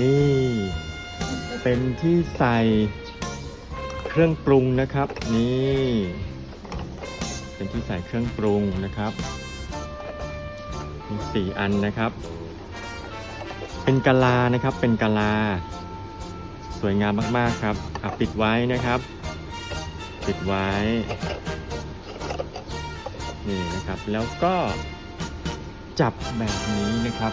นี่ เป็นที่ใส่เครื่องปรุงนะครับ นี่ เป็นที่ใส่เครื่องปรุงนะครับ มีสี่อันนะครับ เป็นกะลานะครับ เป็นกะลา สวยงามมากๆครับอะปิดไว้นะครับ ปิดไว้ นี่นะครับ แล้วก็จับแบบนี้นะครับ